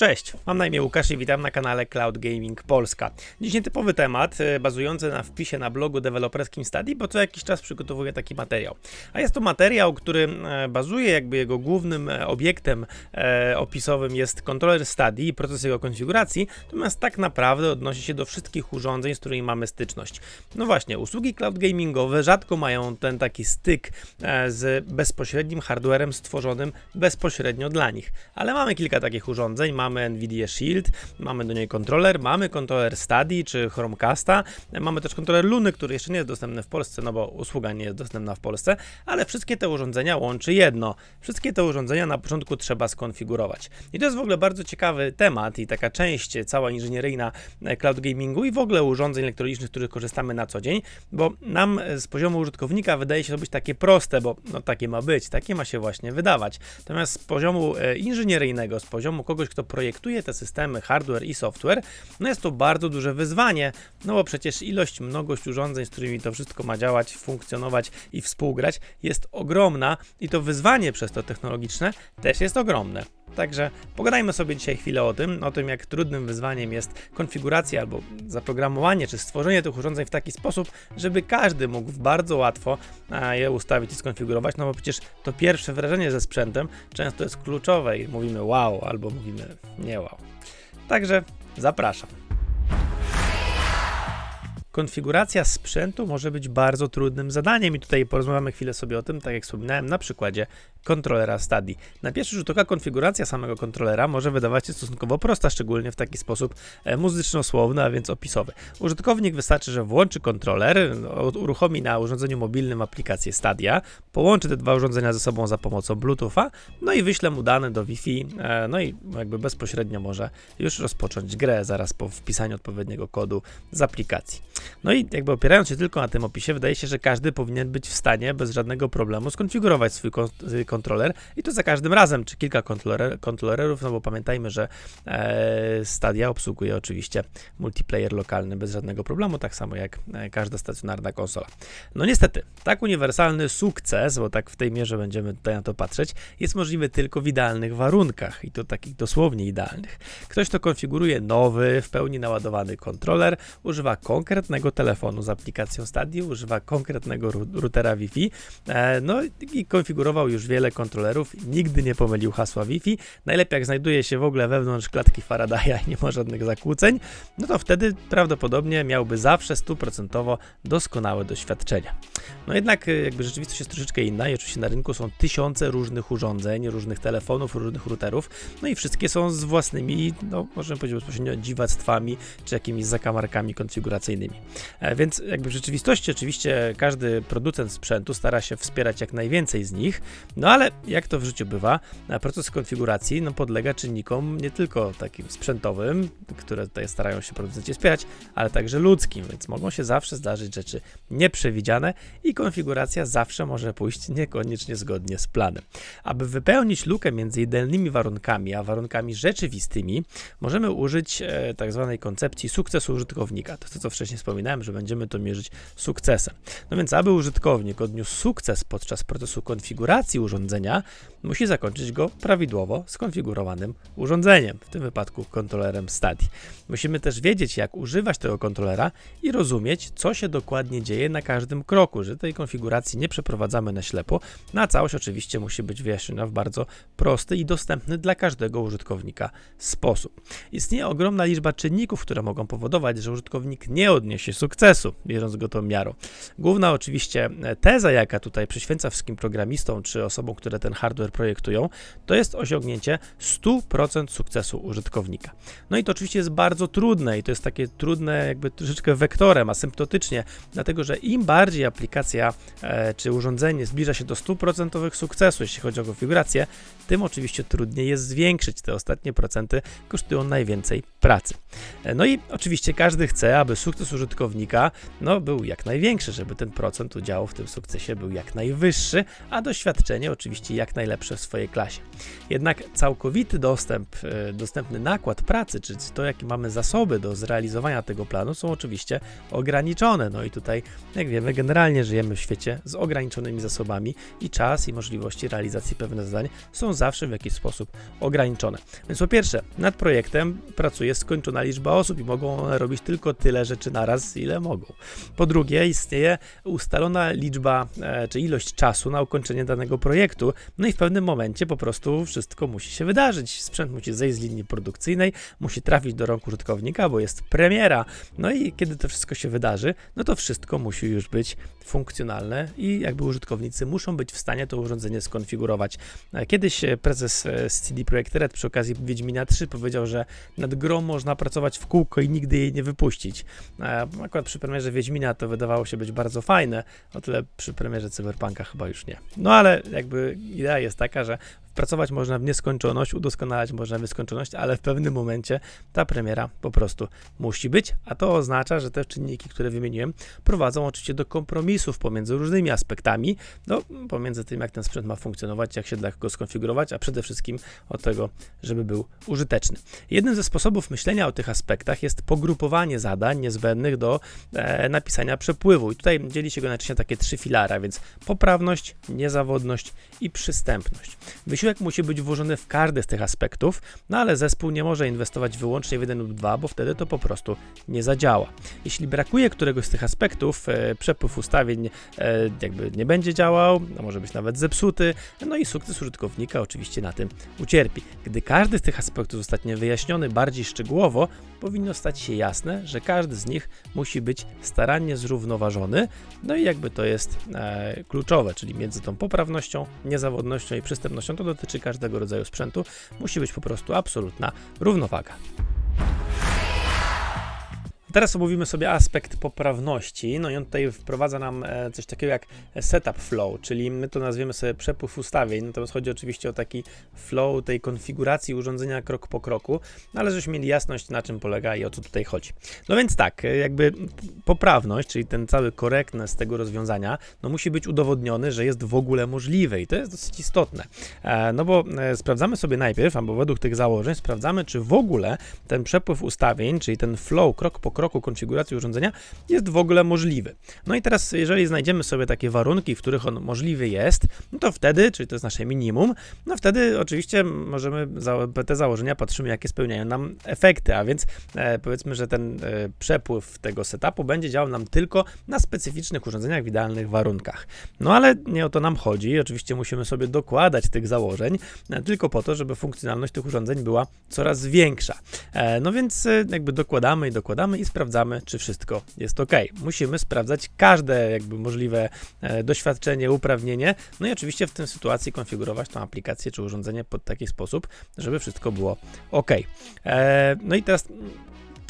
Cześć, mam na imię Łukasz i witam na kanale Cloud Gaming Polska. Dziś nietypowy temat, e, bazujący na wpisie na blogu deweloperskim Study, bo co jakiś czas przygotowuję taki materiał. A jest to materiał, który e, bazuje, jakby jego głównym e, obiektem opisowym jest kontroler Study i proces jego konfiguracji, natomiast tak naprawdę odnosi się do wszystkich urządzeń, z którymi mamy styczność. No właśnie, usługi cloud gamingowe rzadko mają ten taki styk z bezpośrednim hardwarem stworzonym bezpośrednio dla nich, ale mamy kilka takich urządzeń, mamy Nvidia Shield, mamy do niej kontroler, mamy kontroler Study czy Chromecasta, mamy też kontroler Luny, który jeszcze nie jest dostępny w Polsce, no bo usługa nie jest dostępna w Polsce, ale wszystkie te urządzenia łączy jedno. Wszystkie te urządzenia na początku trzeba skonfigurować. I to jest w ogóle bardzo ciekawy temat i taka część cała inżynieryjna e, cloud gamingu i w ogóle urządzeń elektronicznych, których korzystamy na co dzień, bo nam e, z poziomu użytkownika wydaje się to być takie proste, bo no takie ma być, takie ma się właśnie wydawać. Natomiast z poziomu e, inżynieryjnego, z poziomu kogoś, kto te systemy, hardware i software, no jest to bardzo duże wyzwanie, no bo przecież ilość, mnogość urządzeń, z którymi to wszystko ma działać, funkcjonować i współgrać jest ogromna i to wyzwanie przez to technologiczne też jest ogromne. Także pogadajmy sobie dzisiaj chwilę o tym, o tym jak trudnym wyzwaniem jest konfiguracja albo zaprogramowanie czy stworzenie tych urządzeń w taki sposób, żeby każdy mógł bardzo łatwo je ustawić i skonfigurować, no bo przecież to pierwsze wrażenie ze sprzętem często jest kluczowe i mówimy wow albo mówimy nie wow. Także zapraszam. Konfiguracja sprzętu może być bardzo trudnym zadaniem i tutaj porozmawiamy chwilę sobie o tym, tak jak wspominałem, na przykładzie kontrolera Stadi. Na pierwszy rzut oka konfiguracja samego kontrolera może wydawać się stosunkowo prosta, szczególnie w taki sposób e, muzyczno-słowny, a więc opisowy. Użytkownik wystarczy, że włączy kontroler, uruchomi na urządzeniu mobilnym aplikację Stadia, połączy te dwa urządzenia ze sobą za pomocą Bluetootha, no i wyśle mu dane do Wi-Fi, e, no i jakby bezpośrednio może już rozpocząć grę zaraz po wpisaniu odpowiedniego kodu z aplikacji. No i jakby opierając się tylko na tym opisie, wydaje się, że każdy powinien być w stanie bez żadnego problemu skonfigurować swój kontroler i to za każdym razem, czy kilka kontroler, kontrolerów, no bo pamiętajmy, że e, Stadia obsługuje oczywiście multiplayer lokalny bez żadnego problemu, tak samo jak e, każda stacjonarna konsola. No niestety, tak uniwersalny sukces, bo tak w tej mierze będziemy tutaj na to patrzeć, jest możliwy tylko w idealnych warunkach i to takich dosłownie idealnych. Ktoś, kto konfiguruje nowy, w pełni naładowany kontroler, używa konkretnego telefonu z aplikacją Stadia, używa konkretnego routera Wi-Fi, e, no i konfigurował już wiele kontrolerów, nigdy nie pomylił hasła Wi-Fi. Najlepiej jak znajduje się w ogóle wewnątrz klatki Faradaya i nie ma żadnych zakłóceń, no to wtedy prawdopodobnie miałby zawsze stuprocentowo doskonałe doświadczenia. No jednak y, jakby rzeczywistość jest troszeczkę inna i oczywiście na rynku są tysiące różnych urządzeń, różnych telefonów, różnych routerów, no i wszystkie są z własnymi, no możemy powiedzieć bezpośrednio dziwactwami, czy jakimiś zakamarkami konfiguracyjnymi. E, więc jakby w rzeczywistości oczywiście każdy producent sprzętu stara się wspierać jak najwięcej z nich, no ale jak to w życiu bywa, proces konfiguracji no, podlega czynnikom nie tylko takim sprzętowym, które tutaj starają się producenci wspierać, ale także ludzkim, więc mogą się zawsze zdarzyć rzeczy nieprzewidziane i konfiguracja zawsze może pójść niekoniecznie zgodnie z planem. Aby wypełnić lukę między idealnymi warunkami a warunkami rzeczywistymi, możemy użyć e, tak zwanej koncepcji sukcesu użytkownika. To, to co wcześniej wspominałem, że będziemy to mierzyć sukcesem. No więc, aby użytkownik odniósł sukces podczas procesu konfiguracji urządzenia, musi zakończyć go prawidłowo skonfigurowanym urządzeniem, w tym wypadku kontrolerem Stadi. Musimy też wiedzieć, jak używać tego kontrolera i rozumieć, co się dokładnie dzieje na każdym kroku, że tej konfiguracji nie przeprowadzamy na ślepo, na całość oczywiście musi być wyjaśniona w bardzo prosty i dostępny dla każdego użytkownika sposób. Istnieje ogromna liczba czynników, które mogą powodować, że użytkownik nie odniesie sukcesu, bierząc go tą miarą. Główna oczywiście teza, jaka tutaj przyświęca wszystkim programistom czy osobom, które ten hardware projektują, to jest osiągnięcie 100% sukcesu użytkownika. No i to oczywiście jest bardzo trudne i to jest takie trudne jakby troszeczkę wektorem, asymptotycznie, dlatego że im bardziej aplikacja e, czy urządzenie zbliża się do 100% sukcesu, jeśli chodzi o konfigurację, tym oczywiście trudniej jest zwiększyć. Te ostatnie procenty kosztują najwięcej pracy. E, no i oczywiście każdy chce, aby sukces użytkownika no, był jak największy, żeby ten procent udziału w tym sukcesie był jak najwyższy, a doświadczenie oczywiście jak najlepsze w swojej klasie. Jednak całkowity dostęp, e, dostępny nakład pracy, czy to jakie mamy zasoby do zrealizowania tego planu są oczywiście ograniczone. No i tutaj, jak wiemy, generalnie żyjemy w świecie z ograniczonymi zasobami i czas i możliwości realizacji pewnych zadań są zawsze w jakiś sposób ograniczone. Więc po pierwsze, nad projektem pracuje skończona liczba osób i mogą one robić tylko tyle rzeczy naraz, ile mogą. Po drugie, istnieje ustalona liczba e, czy ilość czasu na ukończenie danego projektu, no i w pewnym momencie po prostu wszystko musi się wydarzyć. Sprzęt musi zejść z linii produkcyjnej, musi trafić do rąk użytkownika, bo jest premiera. No i kiedy to wszystko się wydarzy, no to wszystko musi już być funkcjonalne i jakby użytkownicy muszą być w stanie to urządzenie skonfigurować. E, Kiedyś e, prezes z CD Projekt Red przy okazji Wiedźmina 3 powiedział, że nad grą można pracować w kółko i nigdy jej nie wypuścić. E, Akurat przy premierze Wiedźmina to wydawało się być bardzo fajne, o tyle przy premierze Cyberpunka chyba już nie. No ale jakby idea jest taka, że Pracować można w nieskończoność, udoskonalać można w nieskończoność, ale w pewnym momencie ta premiera po prostu musi być, a to oznacza, że te czynniki, które wymieniłem, prowadzą oczywiście do kompromisów pomiędzy różnymi aspektami, no pomiędzy tym, jak ten sprzęt ma funkcjonować, jak się da go skonfigurować, a przede wszystkim od tego, żeby był użyteczny. Jednym ze sposobów myślenia o tych aspektach jest pogrupowanie zadań niezbędnych do e, napisania przepływu. I tutaj dzieli się go na takie trzy filary, więc poprawność, niezawodność i przystępność. Wysiłek musi być włożony w każdy z tych aspektów, no ale zespół nie może inwestować wyłącznie w jeden lub dwa, bo wtedy to po prostu nie zadziała. Jeśli brakuje któregoś z tych aspektów, e, przepływ ustawień e, jakby nie będzie działał, a może być nawet zepsuty, no i sukces użytkownika oczywiście na tym ucierpi. Gdy każdy z tych aspektów zostanie wyjaśniony bardziej szczegółowo, powinno stać się jasne, że każdy z nich musi być starannie zrównoważony, no i jakby to jest e, kluczowe, czyli między tą poprawnością, niezawodnością i przystępnością, to dotyczy każdego rodzaju sprzętu, musi być po prostu absolutna równowaga. Teraz omówimy sobie aspekt poprawności. No i on tutaj wprowadza nam e, coś takiego jak setup flow, czyli my to nazwiemy sobie przepływ ustawień. Natomiast chodzi oczywiście o taki flow tej konfiguracji urządzenia krok po kroku, no ale żebyśmy mieli jasność na czym polega i o co tutaj chodzi. No więc tak, e, jakby poprawność, czyli ten cały correctness tego rozwiązania, no musi być udowodniony, że jest w ogóle możliwe i to jest dosyć istotne. E, no bo sprawdzamy sobie najpierw, albo według tych założeń sprawdzamy, czy w ogóle ten przepływ ustawień, czyli ten flow krok po kroku, kroku konfiguracji urządzenia jest w ogóle możliwy. No i teraz, jeżeli znajdziemy sobie takie warunki, w których on możliwy jest, no to wtedy, czyli to jest nasze minimum, no wtedy oczywiście możemy te założenia patrzymy, jakie spełniają nam efekty, a więc e, powiedzmy, że ten e, przepływ tego setupu będzie działał nam tylko na specyficznych urządzeniach w idealnych warunkach. No ale nie o to nam chodzi. Oczywiście musimy sobie dokładać tych założeń, e, tylko po to, żeby funkcjonalność tych urządzeń była coraz większa. E, no więc e, jakby dokładamy i dokładamy i sprawdzamy, czy wszystko jest ok. Musimy sprawdzać każde jakby możliwe e, doświadczenie, uprawnienie, no i oczywiście w tej sytuacji konfigurować tą aplikację czy urządzenie pod taki sposób, żeby wszystko było ok. E, no i teraz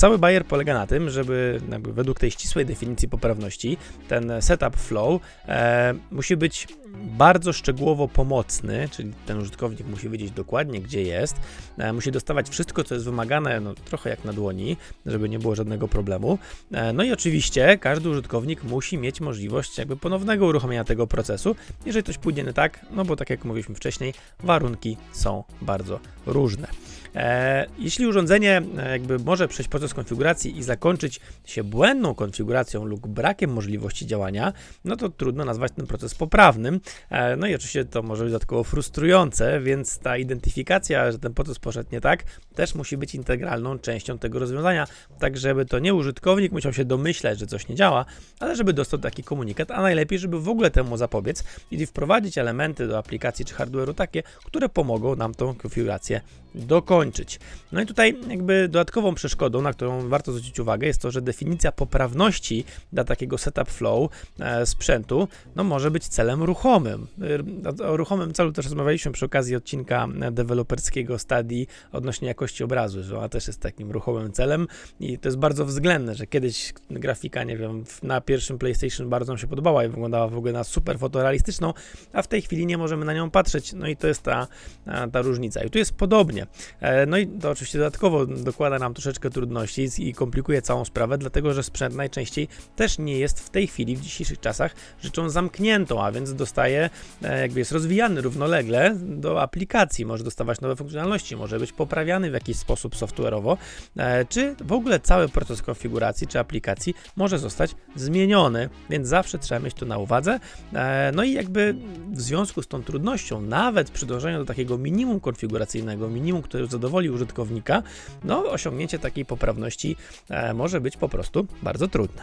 Cały Bayer polega na tym, żeby według tej ścisłej definicji poprawności ten setup flow e, musi być bardzo szczegółowo pomocny, czyli ten użytkownik musi wiedzieć dokładnie, gdzie jest, e, musi dostawać wszystko, co jest wymagane, no, trochę jak na dłoni, żeby nie było żadnego problemu. E, no i oczywiście każdy użytkownik musi mieć możliwość jakby ponownego uruchomienia tego procesu, jeżeli coś pójdzie nie tak, no bo tak jak mówiliśmy wcześniej, warunki są bardzo różne. E, jeśli urządzenie e, jakby może przejść proces konfiguracji i zakończyć się błędną konfiguracją lub brakiem możliwości działania, no to trudno nazwać ten proces poprawnym. E, no i oczywiście to może być dodatkowo frustrujące, więc ta identyfikacja, że ten proces poszedł nie tak, też musi być integralną częścią tego rozwiązania, tak żeby to nie użytkownik musiał się domyślać, że coś nie działa, ale żeby dostał taki komunikat, a najlepiej, żeby w ogóle temu zapobiec i wprowadzić elementy do aplikacji czy hardware'u takie, które pomogą nam tą konfigurację dokończyć. No i tutaj jakby dodatkową przeszkodą, na którą warto zwrócić uwagę, jest to, że definicja poprawności dla takiego setup flow e, sprzętu, no może być celem ruchomym. E, o ruchomym celu też rozmawialiśmy przy okazji odcinka deweloperskiego Stadii odnośnie jakości obrazu, że ona też jest takim ruchomym celem i to jest bardzo względne, że kiedyś grafika, nie wiem, na pierwszym PlayStation bardzo nam się podobała i wyglądała w ogóle na super fotorealistyczną, a w tej chwili nie możemy na nią patrzeć, no i to jest ta, ta różnica. I tu jest podobnie. E, No i to oczywiście dodatkowo dokłada nam troszeczkę trudności i komplikuje całą sprawę, dlatego że sprzęt najczęściej też nie jest w tej chwili, w dzisiejszych czasach, rzeczą zamkniętą, a więc dostaje, e, jakby jest rozwijany równolegle do aplikacji, może dostawać nowe funkcjonalności, może być poprawiany w jakiś sposób software'owo, e, czy w ogóle cały proces konfiguracji czy aplikacji może zostać zmieniony, więc zawsze trzeba mieć to na uwadze. No i jakby w związku z tą trudnością, nawet przy dążeniu do takiego minimum konfiguracyjnego, minimum, które zadowoli użytkownika, no osiągnięcie takiej poprawności e, może być po prostu bardzo trudne.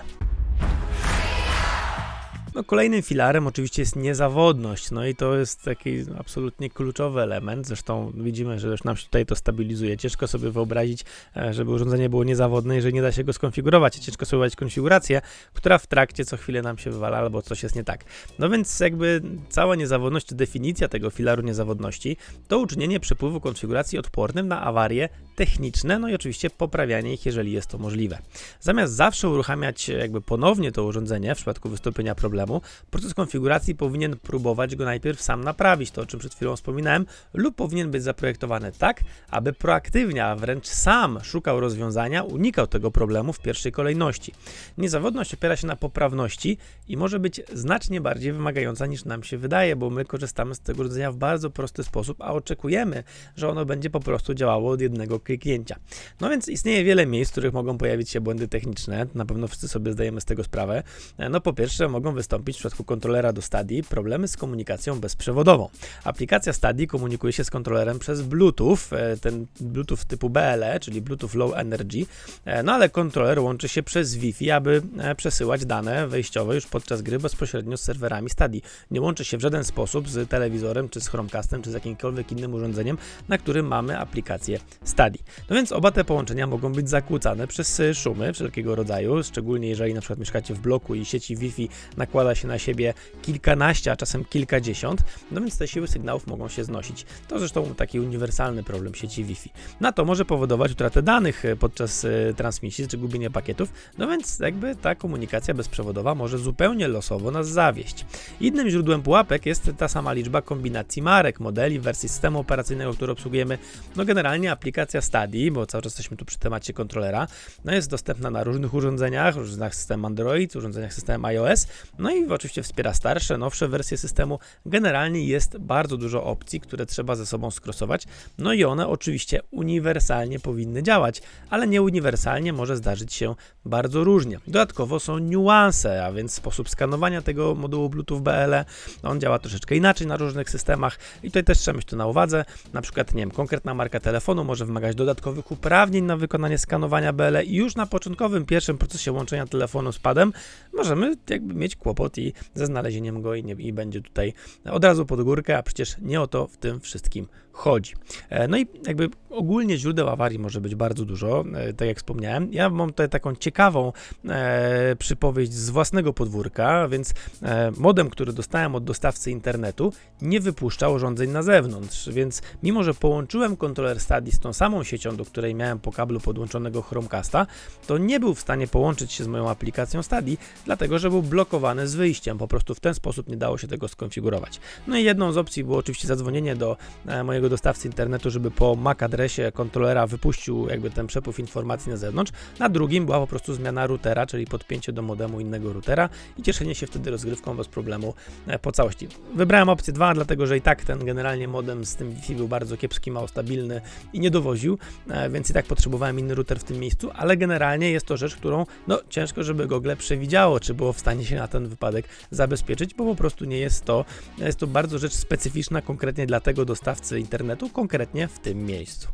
No, kolejnym filarem oczywiście jest niezawodność, no i to jest taki absolutnie kluczowy element. Zresztą widzimy, że już nam się tutaj to stabilizuje. Ciężko sobie wyobrazić, e, żeby urządzenie było niezawodne, jeżeli nie da się go skonfigurować. Ciężko sobie wyobrazić konfigurację, która w trakcie co chwilę nam się wywala albo coś jest nie tak. No więc jakby cała niezawodność, czy definicja tego filaru niezawodności, to uczynienie przepływu konfiguracji odpornym na awarie techniczne, no i oczywiście poprawianie ich, jeżeli jest to możliwe. Zamiast zawsze uruchamiać jakby ponownie to urządzenie w przypadku wystąpienia problemu, proces konfiguracji powinien próbować go najpierw sam naprawić, to o czym przed chwilą wspominałem, lub powinien być zaprojektowany tak, aby proaktywnie, a wręcz sam szukał rozwiązania, unikał tego problemu w pierwszej kolejności. Niezawodność opiera się na poprawności i może być znacznie bardziej wymagająca niż nam się wydaje, bo my korzystamy z tego urządzenia w bardzo prosty sposób, a oczekujemy, że ono będzie po prostu działało od jednego kliknięcia. No więc istnieje wiele miejsc, w których mogą pojawić się błędy techniczne, na pewno wszyscy sobie zdajemy z tego sprawę. No po pierwsze mogą wystąpić w przypadku kontrolera do Stadii problemy z komunikacją bezprzewodową. Aplikacja Stadii komunikuje się z kontrolerem przez Bluetooth, e, ten Bluetooth typu BLE, czyli Bluetooth Low Energy, e, no ale kontroler łączy się przez Wi-Fi, aby e, przesyłać dane wejściowe już podczas gry bezpośrednio z serwerami Stadii. Nie łączy się w żaden sposób z telewizorem, czy z Chromecastem, czy z jakimkolwiek innym urządzeniem, na którym mamy aplikację Stadii. No więc oba te połączenia mogą być zakłócane przez szumy wszelkiego rodzaju, szczególnie jeżeli na przykład mieszkacie w bloku i sieci Wi-Fi nakłada się na siebie kilkanaście, a czasem kilkadziesiąt, no więc te siły sygnałów mogą się znosić. To zresztą taki uniwersalny problem sieci Wi-Fi. Na to może powodować utratę danych e, podczas e, transmisji czy gubienie pakietów, no więc jakby ta komunikacja bezprzewodowa może zupełnie losowo nas zawieść. Innym źródłem pułapek jest ta sama liczba kombinacji marek, modeli, wersji systemu operacyjnego, który obsługujemy. No generalnie aplikacja Stadii, bo cały czas jesteśmy tu przy temacie kontrolera, no jest dostępna na różnych urządzeniach, urządzeniach system Android, urządzeniach system iOS, no i oczywiście wspiera starsze, nowsze wersje systemu. Generalnie jest bardzo dużo opcji, które trzeba ze sobą skrosować, no i one oczywiście uniwersalnie powinny działać, ale nieuniwersalnie może zdarzyć się bardzo różnie. Dodatkowo są niuanse, a więc sposób skanowania tego modułu Bluetooth BLE, on działa troszeczkę inaczej na różnych systemach i tutaj też trzeba mieć to na uwadze. Na przykład, nie wiem, konkretna marka telefonu może wymagać dodatkowych uprawnień na wykonanie skanowania BLE i już na początkowym, pierwszym procesie łączenia telefonu z padem możemy jakby mieć kłopot i ze znalezieniem go i, nie, i będzie tutaj od razu pod górkę, a przecież nie o to w tym wszystkim chodzi. E, No i jakby ogólnie źródeł awarii może być bardzo dużo, e, tak jak wspomniałem. Ja mam tutaj taką ciekawą e, przypowieść z własnego podwórka, więc e, modem, który dostałem od dostawcy internetu, nie wypuszczał urządzeń na zewnątrz, więc mimo, że połączyłem kontroler Stadii z tą samą siecią, do której miałem po kablu podłączonego Chromecasta, to nie był w stanie połączyć się z moją aplikacją Stadii, dlatego że był blokowany z wyjściem. Po prostu w ten sposób nie dało się tego skonfigurować. No i jedną z opcji było oczywiście zadzwonienie do e, mojego dostawcy internetu, żeby po MAC adresie kontrolera wypuścił jakby ten przepływ informacji na zewnątrz. Na drugim była po prostu zmiana routera, czyli podpięcie do modemu innego routera i cieszenie się wtedy rozgrywką bez problemu e, po całości. Wybrałem opcję 2, dlatego że i tak ten generalnie modem z tym Wi-Fi był bardzo kiepski, mało stabilny i nie dowoził, e, więc i tak potrzebowałem inny router w tym miejscu, ale generalnie jest to rzecz, którą no ciężko, żeby Google przewidziało, czy było w stanie się na ten wypadek zabezpieczyć, bo po prostu nie jest to, jest to bardzo rzecz specyficzna konkretnie dla tego dostawcy internetu, konkretnie w tym miejscu.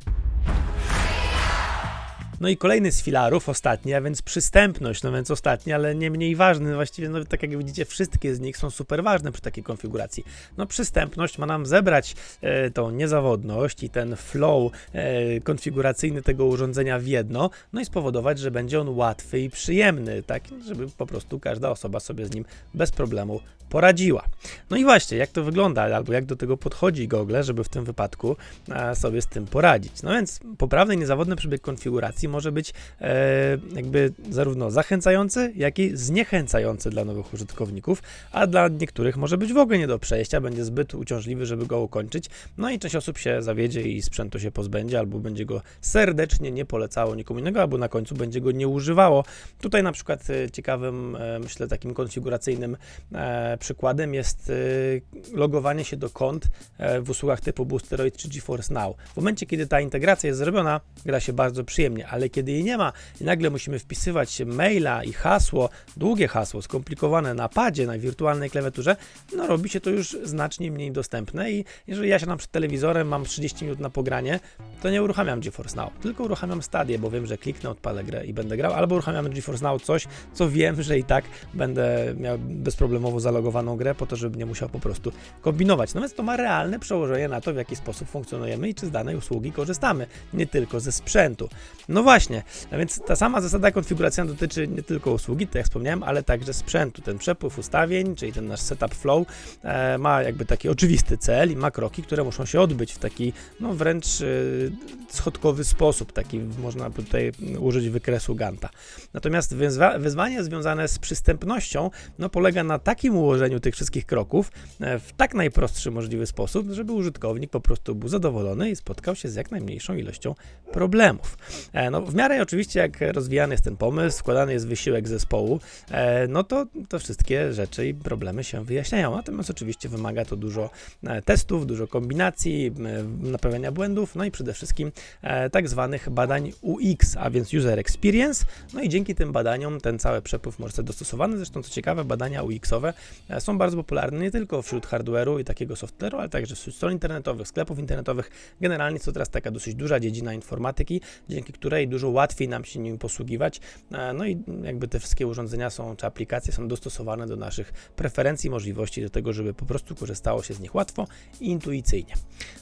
No i kolejny z filarów, ostatni, a więc przystępność, no więc ostatni, ale nie mniej ważny, właściwie, no tak jak widzicie, wszystkie z nich są super ważne przy takiej konfiguracji. No przystępność ma nam zebrać e, tą niezawodność i ten flow e, konfiguracyjny tego urządzenia w jedno, no i spowodować, że będzie on łatwy i przyjemny, tak, żeby po prostu każda osoba sobie z nim bez problemu poradziła. No i właśnie, jak to wygląda, albo jak do tego podchodzi Google, żeby w tym wypadku e, sobie z tym poradzić. No więc poprawny i niezawodny przebieg konfiguracji może być e, jakby zarówno zachęcający, jak i zniechęcający dla nowych użytkowników, a dla niektórych może być w ogóle nie do przejścia, będzie zbyt uciążliwy, żeby go ukończyć. No i część osób się zawiedzie i sprzętu się pozbędzie, albo będzie go serdecznie nie polecało nikomu innego, albo na końcu będzie go nie używało. Tutaj na przykład e, ciekawym, e, myślę, takim konfiguracyjnym e, przykładem jest logowanie się do kont w usługach typu Boosteroid czy GeForce Now. W momencie, kiedy ta integracja jest zrobiona, gra się bardzo przyjemnie, ale kiedy jej nie ma i nagle musimy wpisywać maila i hasło, długie hasło, skomplikowane na padzie, na wirtualnej klawiaturze, no robi się to już znacznie mniej dostępne i jeżeli ja siadam przed telewizorem, mam 30 minut na pogranie, to nie uruchamiam GeForce Now, tylko uruchamiam Stadię, bo wiem, że kliknę, odpalę grę i będę grał, albo uruchamiam GeForce Now coś, co wiem, że i tak będę miał bezproblemowo zalogowaną grę, po to, żeby nie musiał po prostu kombinować. No więc to ma realne przełożenie na to, w jaki sposób funkcjonujemy i czy z danej usługi korzystamy, nie tylko ze sprzętu. No właśnie, a więc ta sama zasada konfiguracyjna dotyczy nie tylko usługi, tak jak wspomniałem, ale także sprzętu. Ten przepływ ustawień, czyli ten nasz setup flow, e, ma jakby taki oczywisty cel i ma kroki, które muszą się odbyć w taki, no wręcz e, schodkowy sposób, taki można tutaj użyć wykresu Ganta. Natomiast wyzwa wyzwanie związane z przystępnością, no polega na takim ułożeniu tych wszystkich kroków e, w tak najprostszy możliwy sposób, żeby użytkownik po prostu był zadowolony i spotkał się z jak najmniejszą ilością problemów. E, no, w miarę oczywiście, jak rozwijany jest ten pomysł, składany jest wysiłek zespołu, e, no to, to wszystkie rzeczy i problemy się wyjaśniają. Natomiast oczywiście wymaga to dużo e, testów, dużo kombinacji, naprawiania błędów, no i przede wszystkim e, tak zwanych badań UX, a więc User Experience. No i dzięki tym badaniom ten cały przepływ może być dostosowany. Zresztą, co ciekawe, badania UX-owe są bardzo popularne nie tylko wśród hardware'u i takiego software'u, ale także wśród stron internetowych, sklepów internetowych. Generalnie jest to teraz taka dosyć duża dziedzina informatyki, dzięki której dużo łatwiej nam się nim posługiwać. E, No i jakby te wszystkie urządzenia są, czy aplikacje są dostosowane do naszych preferencji, możliwości, do tego, żeby po prostu korzystało się z nich łatwo i intuicyjnie.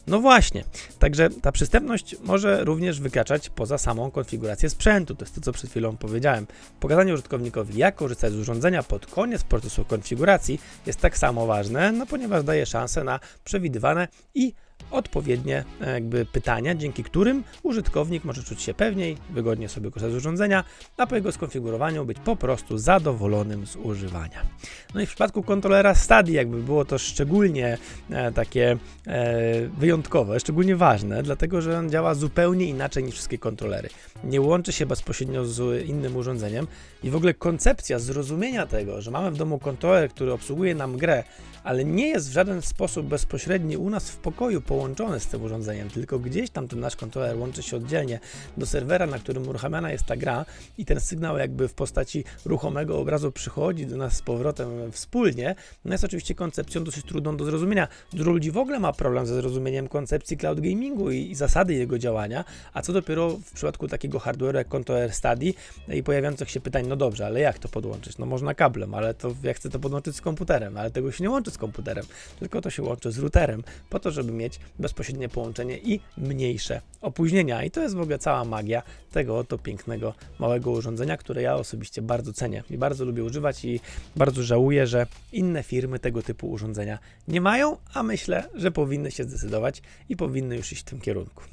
No właśnie, także ta przystępność może również wykraczać poza samą konfigurację sprzętu. To jest to, co przed chwilą powiedziałem. Pokazanie użytkownikowi, jak korzystać z urządzenia pod koniec procesu konfiguracji jest tak samo ważne, no ponieważ daje szansę na przewidywane i odpowiednie e, jakby pytania, dzięki którym użytkownik może czuć się pewniej, wygodnie sobie korzystać z urządzenia, a po jego skonfigurowaniu być po prostu zadowolonym z używania. No i w przypadku kontrolera Stadia jakby było to szczególnie e, takie e, wyjątkowe, szczególnie ważne, dlatego że on działa zupełnie inaczej niż wszystkie kontrolery. Nie łączy się bezpośrednio z innym urządzeniem i w ogóle koncepcja zrozumienia tego, że mamy w domu kontroler, który obsługuje nam grę, ale nie jest w żaden sposób bezpośredni u nas w pokoju połączony z tym urządzeniem, tylko gdzieś tam ten nasz kontroler łączy się oddzielnie do serwera, na którym uruchamiana jest ta gra i ten sygnał jakby w postaci ruchomego obrazu przychodzi do nas z powrotem wspólnie, no jest oczywiście koncepcją dosyć trudną do zrozumienia. Dużo ludzi w ogóle ma problem ze zrozumieniem koncepcji cloud gamingu i, i zasady jego działania, a co dopiero w przypadku takiego hardware'u jak kontroler Stadi i pojawiających się pytań, no dobrze, ale jak to podłączyć? No można kablem, ale to ja chcę to podłączyć z komputerem, ale tego się nie łączy z komputerem, tylko to się łączy z routerem, po to, żeby mieć bezpośrednie połączenie i mniejsze opóźnienia. I to jest w ogóle cała magia tego oto pięknego, małego urządzenia, które ja osobiście bardzo cenię i bardzo lubię używać i bardzo żałuję, że inne firmy tego typu urządzenia nie mają, a myślę, że powinny się zdecydować i powinny już iść w tym kierunku.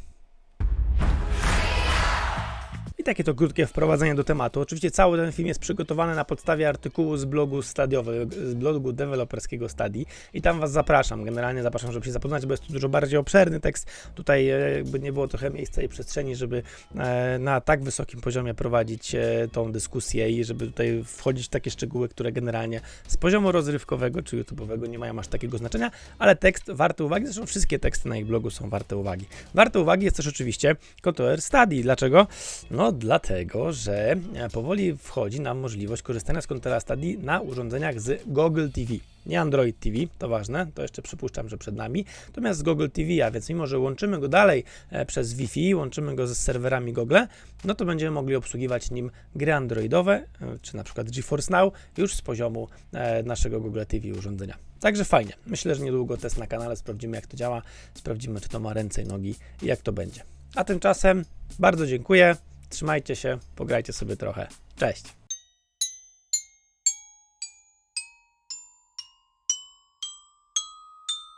Takie to krótkie wprowadzenie do tematu. Oczywiście cały ten film jest przygotowany na podstawie artykułu z blogu stadiowego, z blogu deweloperskiego Stadii i tam Was zapraszam. Generalnie zapraszam, żeby się zapoznać, bo jest to dużo bardziej obszerny tekst. Tutaj e, jakby nie było trochę miejsca i przestrzeni, żeby e, na tak wysokim poziomie prowadzić e, tą dyskusję i żeby tutaj wchodzić w takie szczegóły, które generalnie z poziomu rozrywkowego czy YouTube'owego nie mają aż takiego znaczenia, ale tekst warty uwagi, zresztą wszystkie teksty na ich blogu są warte uwagi. Warte uwagi jest też oczywiście kontroler Stadii. Dlaczego? No dlatego, że e, powoli wchodzi nam możliwość korzystania z kontrolera Stadii na urządzeniach z Google TV. Nie Android TV, to ważne, to jeszcze przypuszczam, że przed nami. Natomiast z Google TV, a więc mimo, że łączymy go dalej e, przez Wi-Fi, łączymy go z serwerami Google, no to będziemy mogli obsługiwać nim gry androidowe, e, czy na przykład GeForce Now, już z poziomu naszego Google TV urządzenia. Także fajnie. Myślę, że niedługo test na kanale, sprawdzimy jak to działa, sprawdzimy czy to ma ręce i nogi i jak to będzie. A tymczasem bardzo dziękuję, trzymajcie się, pograjcie sobie trochę. Cześć!